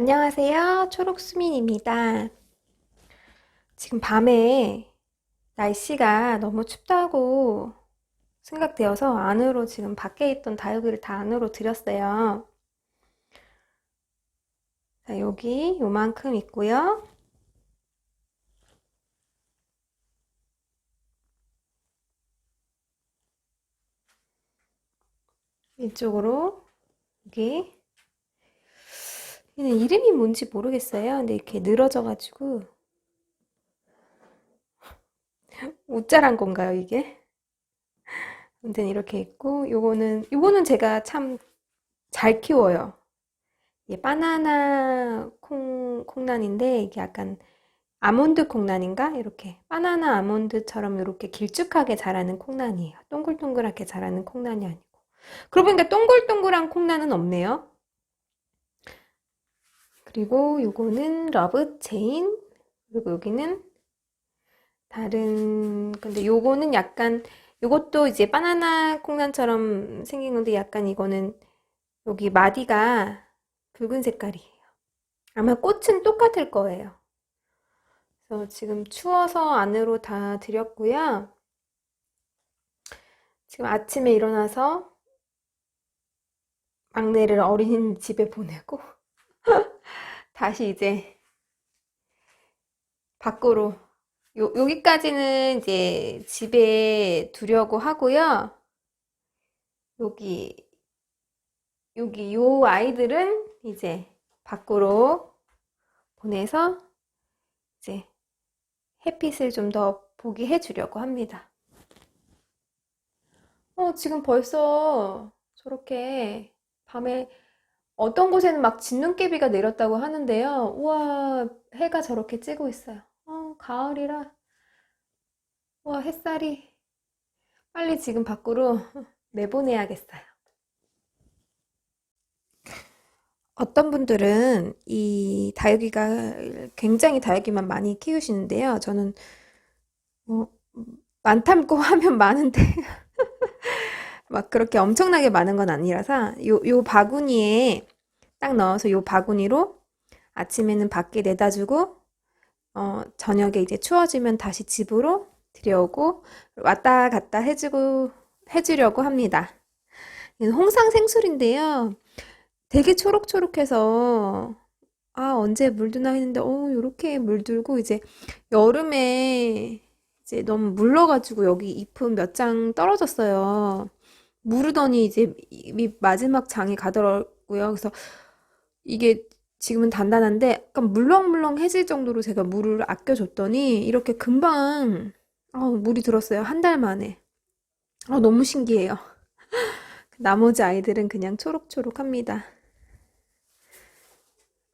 안녕하세요. 초록수민입니다. 지금 밤에 날씨가 너무 춥다고 생각되어서 안으로 지금 밖에 있던 다육이를 다 안으로 들였어요. 자, 여기 요만큼 있고요. 이쪽으로 여기 얘는 이름이 뭔지 모르겠어요. 근데 이렇게 늘어져가지고 옷자란 건가요, 이게? 아무튼 이렇게 있고 요거는 요거는 제가 참 잘 키워요. 이게 바나나 콩 콩란인데 이게 약간 아몬드 콩란인가? 이렇게 바나나 아몬드처럼 이렇게 길쭉하게 자라는 콩란이에요. 동글동글하게 자라는 콩란이 아니고. 그러고 보니까 동글동글한 콩란은 없네요. 그리고 요거는 러브 체인 그리고 여기는 다른 근데 요거는 약간 요것도 이제 바나나 콩란처럼 생긴 건데 약간 이거는 여기 마디가 붉은 색깔이에요. 아마 꽃은 똑같을 거예요. 그래서 지금 추워서 안으로 다 들였고요. 지금 아침에 일어나서 막내를 어린이집에 보내고 다시 이제 밖으로 요, 여기까지는 이제 집에 두려고 하고요. 여기 여기 요 아이들은 이제 밖으로 보내서 이제 햇빛을 좀 더 보게 해주려고 합니다. 어, 지금 벌써 저렇게 밤에 어떤 곳에는 막 진눈깨비가 내렸다고 하는데요. 우와, 해가 저렇게 찌고 있어요. 어, 가을이라. 와, 햇살이 빨리 지금 밖으로 내보내야겠어요. 어떤 분들은 이 다육이가 굉장히 다육이만 많이 키우시는데요. 저는 뭐 많다고 하면 많은데 막 그렇게 엄청나게 많은 건 아니라서 요, 요 바구니에 딱 넣어서 요 바구니로 아침에는 밖에 내다 주고 어, 저녁에 이제 추워지면 다시 집으로 들여오고 왔다 갔다 해주고 해주려고 합니다. 홍상 생술인데요. 되게 초록초록해서 아 언제 물드나 했는데 어 요렇게 물들고 이제 여름에 이제 너무 물러가지고 여기 잎은 몇 장 떨어졌어요. 무르더니 이제 이 마지막 장이 가더라고요. 그래서 이게 지금은 단단한데 약간 물렁물렁해질 정도로 제가 물을 아껴줬더니 이렇게 금방 아, 물이 들었어요. 한 달 만에. 아, 너무 신기해요. 나머지 아이들은 그냥 초록초록합니다.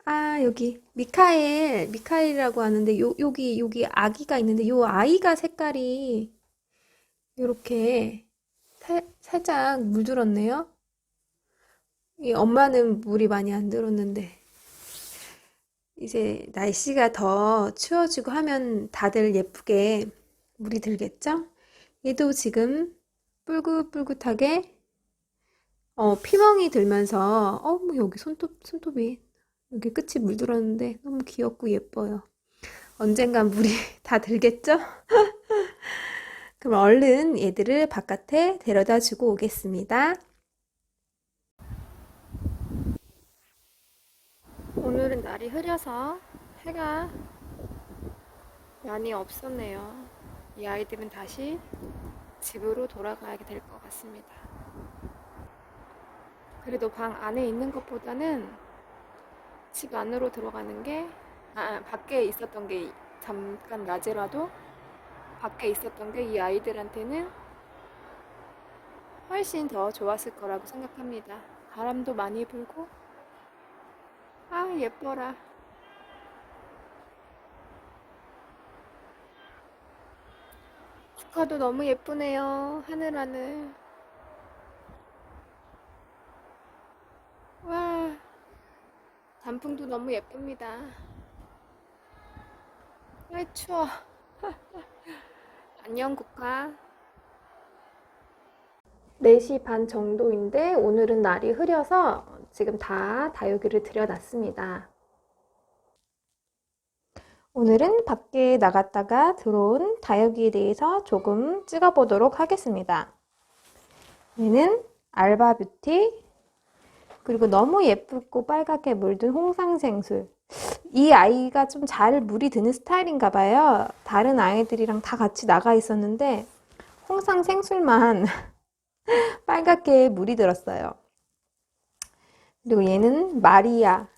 아, 여기 미카엘, 미카엘이라고 하는데 요, 여기 여기 아기가 있는데 요 아이가 색깔이 이렇게 살, 살짝 물들었네요. 이 엄마는 물이 많이 안 들었는데 이제 날씨가 더 추워지고 하면 다들 예쁘게 물이 들겠죠? 얘도 지금 뿔긋뿔긋하게 어, 피멍이 들면서 어, 뭐 여기 손톱 손톱이 여기 끝이 물들었는데 너무 귀엽고 예뻐요. 언젠간 물이 다 들겠죠? 그럼 얼른 얘들을 바깥에 데려다 주고 오겠습니다. 오늘은 날이 흐려서 해가 많이 없었네요. 이 아이들은 다시 집으로 돌아가야 될 것 같습니다. 그래도 방 안에 있는 것보다는 집 안으로 들어가는 게, 아, 밖에 있었던 게 잠깐 낮에라도 밖에 있었던 게 이 아이들한테는 훨씬 더 좋았을 거라고 생각합니다. 바람도 많이 불고, 아, 예뻐라. 스카도 너무 예쁘네요. 하늘하늘. 와, 단풍도 너무 예쁩니다. 아, 추워. 안녕, 국화. 4시 반 정도인데 오늘은 날이 흐려서 지금 다 다육이를 들여놨습니다. 오늘은 밖에 나갔다가 들어온 다육이에 대해서 조금 찍어보도록 하겠습니다. 얘는 알바 뷰티, 그리고 너무 예쁘고 빨갛게 물든 홍상생술. 이 아이가 좀 잘 물이 드는 스타일인가 봐요. 다른 아이들이랑 다 같이 나가 있었는데 홍상 생술만 빨갛게 물이 들었어요. 그리고 얘는 마리아.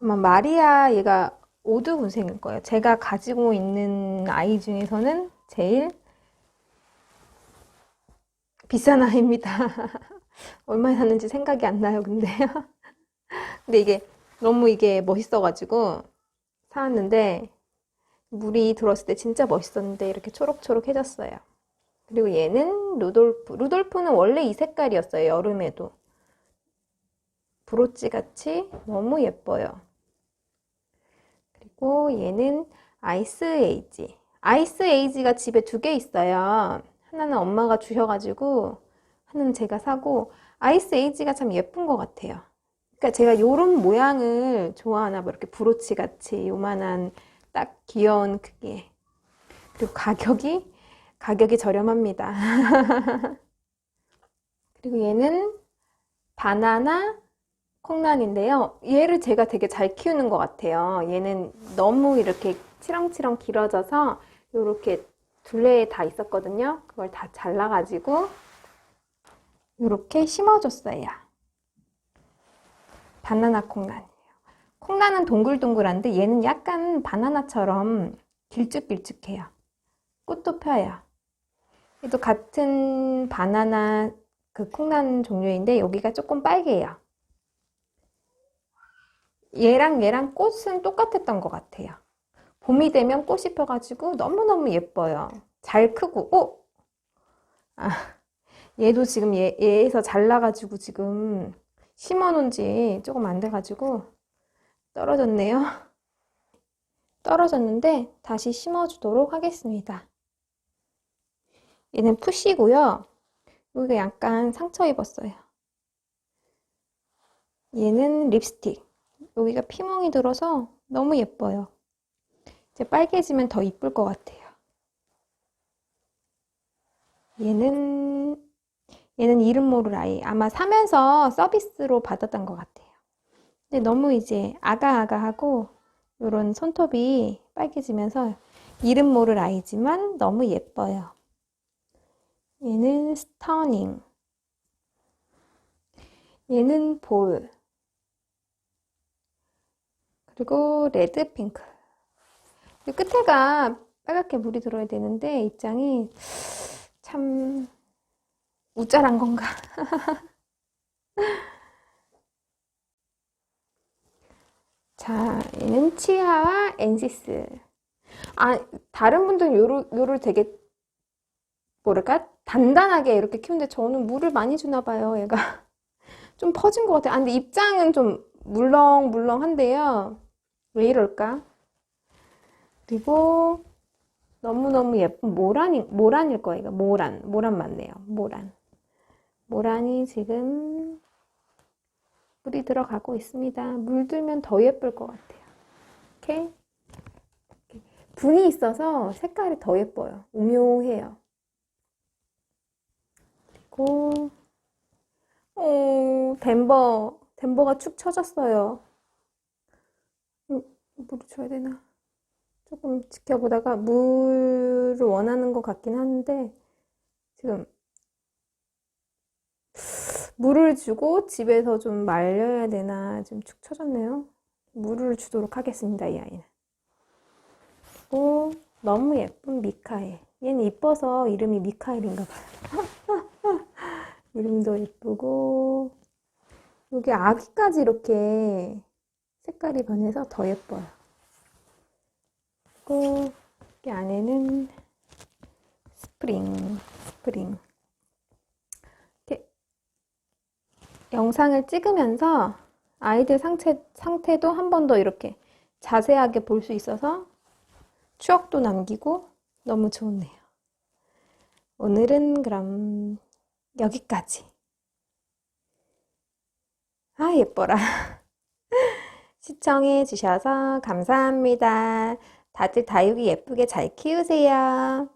아마 마리아 얘가 오두군생일 거예요. 제가 가지고 있는 아이 중에서는 제일 비싼 아이입니다. 얼마에 샀는지 생각이 안 나요, 근데요. 근데 이게 너무 이게 멋있어가지고 사왔는데 물이 들었을 때 진짜 멋있었는데 이렇게 초록초록해졌어요. 그리고 얘는 루돌프. 루돌프는 원래 이 색깔이었어요, 여름에도. 브로치 같이 너무 예뻐요. 그리고 얘는 아이스 에이지. 아이스 에이지가 집에 두 개 있어요. 하나는 엄마가 주셔가지고 하나는 제가 사고 아이스 에이지가 참 예쁜 것 같아요. 그러니까 제가 요런 모양을 좋아하나 봐. 이렇게 브로치 같이 요만한 딱 귀여운 크기에. 그리고 가격이 가격이 저렴합니다. 그리고 얘는 바나나 콩란인데요. 얘를 제가 되게 잘 키우는 것 같아요. 얘는 너무 이렇게 치렁치렁 길어져서 이렇게 둘레에 다 있었거든요. 그걸 다 잘라가지고 이렇게 심어줬어요. 바나나 콩란이에요. 콩란은 동글동글한데 얘는 약간 바나나처럼 길쭉길쭉해요. 꽃도 펴요. 얘도 같은 바나나 그 콩란 종류인데 여기가 조금 빨개요. 얘랑 얘랑 꽃은 똑같았던 것 같아요. 봄이 되면 꽃이 펴가지고 너무너무 예뻐요. 잘 크고, 오! 아, 얘도 지금 얘, 얘에서 잘라가지고 지금 심어놓은 지 조금 안 돼가지고 떨어졌네요. 떨어졌는데 다시 심어주도록 하겠습니다. 얘는 푸시고요. 여기가 약간 상처 입었어요. 얘는 립스틱. 여기가 피멍이 들어서 너무 예뻐요. 이제 빨개지면 더 이쁠 것 같아요. 얘는 얘는 이름 모를 아이. 아마 사면서 서비스로 받았던 것 같아요. 근데 너무 이제 아가아가하고 이런 손톱이 빨개지면서 이름 모를 아이지만 너무 예뻐요. 얘는 스터닝. 얘는 볼. 그리고 레드 핑크. 끝에가 빨갛게 물이 들어야 되는데 입장이 참 우짜란 건가? 자, 얘는 치아와 엔시스. 아, 다른 분들은 요를, 요를 되게 뭐랄까? 단단하게 이렇게 키우는데 저는 물을 많이 주나 봐요, 얘가. 좀 퍼진 것 같아요. 아, 근데 입장은 좀 물렁물렁한데요. 왜 이럴까? 그리고 너무너무 예쁜 모란이, 모란일 거예요. 모란. 모란 맞네요. 모란. 모란이 지금 물이 들어가고 있습니다. 물들면 더 예쁠 것 같아요. 이렇게. 분이 있어서 색깔이 더 예뻐요. 오묘해요. 그리고, 어, 덴버. 덴버가 축 처졌어요. 물을 줘야 되나? 조금 지켜보다가 물을 원하는 것 같긴 한데 지금 물을 주고 집에서 좀 말려야 되나 지금 축 처졌네요. 물을 주도록 하겠습니다. 이 아이는. 그리고 너무 예쁜 미카엘. 얘는 이뻐서 이름이 미카엘인가 봐요. 이름도 예쁘고 여기 아기까지 이렇게 색깔이 변해서 더 예뻐요. 그리고 여기 안에는 스프링, 스프링. 이렇게 영상을 찍으면서 아이들 상태, 상태도 한 번 더 이렇게 자세하게 볼 수 있어서 추억도 남기고 너무 좋네요. 오늘은 그럼 여기까지. 아, 예뻐라. 시청해 주셔서 감사합니다. 다들 다육이 예쁘게 잘 키우세요.